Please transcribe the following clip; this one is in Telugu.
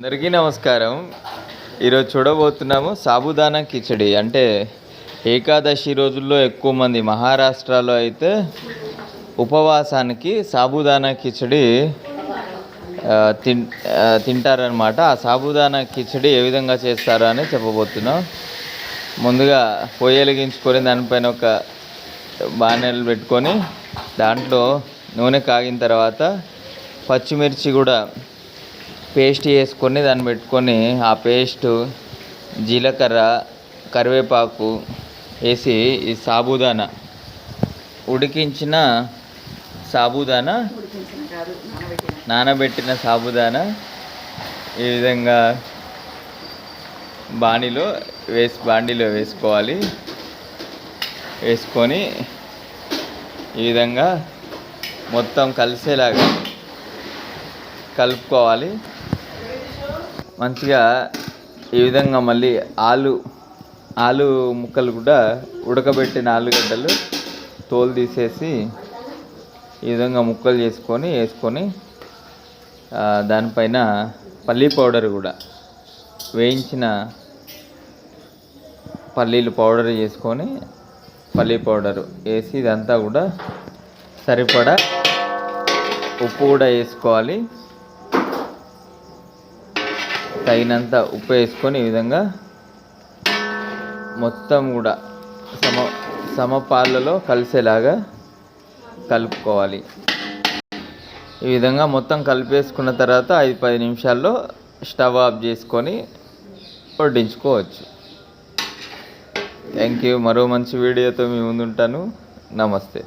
అందరికీ నమస్కారం. ఈరోజు చూడబోతున్నాము సాబుదానా కిచడి. అంటే ఏకాదశి రోజుల్లో ఎక్కువ మంది మహారాష్ట్రలో అయితే ఉపవాసానికి సాబుదానా కిచడి తిన్ తింటారనమాట ఆ సాబుదానా కిచడి ఏ విధంగా చేస్తారో అని చెప్పబోతున్నాం. ముందుగా పొయ్యి వెలిగించుకొని దానిపైన ఒక బాణెలు పెట్టుకొని దాంట్లో నూనె కాగిన తర్వాత పచ్చిమిర్చి కూడా పేస్ట్ వేసుకొని దాన్ని పెట్టుకొని ఆ పేస్ట్ జీలకర్ర కరివేపాకు వేసి ఈ సాబుదానా ఉడికించిన సాబుదానా నానబెట్టిన నానబెట్టిన సాబుదానా ఈ విధంగా బాణీలో వేసి బాండీలో వేసుకోవాలి. వేసుకొని ఈ విధంగా మొత్తం కలిసేలాగా కలుపుకోవాలి. మంచిగా ఈ విధంగా మళ్ళీ ఆలు ఆలు ముక్కలు కూడా ఉడకబెట్టిన ఆలుగడ్డలు తోలు తీసేసి ఈ విధంగా ముక్కలు చేసుకొని వేసుకొని దానిపైన పల్లీ పౌడర్ కూడా వేయించిన పల్లీలు పౌడర్ చేసుకొని పల్లీ పౌడర్ వేసి ఇదంతా కూడా సరిపడా ఉప్పు కూడా వేసుకోవాలి. తగినంత ఉప్పు వేసుకొని ఈ విధంగా మొత్తం కూడా సమ సమపాలలో కలిసేలాగా కలుపుకోవాలి. ఈ విధంగా మొత్తం కలిపేసుకున్న తర్వాత ఐదు పది నిమిషాల్లో స్టవ్ ఆఫ్ చేసుకొని వడ్డించుకోవచ్చు. Thank you. మరో మంచి వీడియోతో మీ ముందుంటాను. నమస్తే.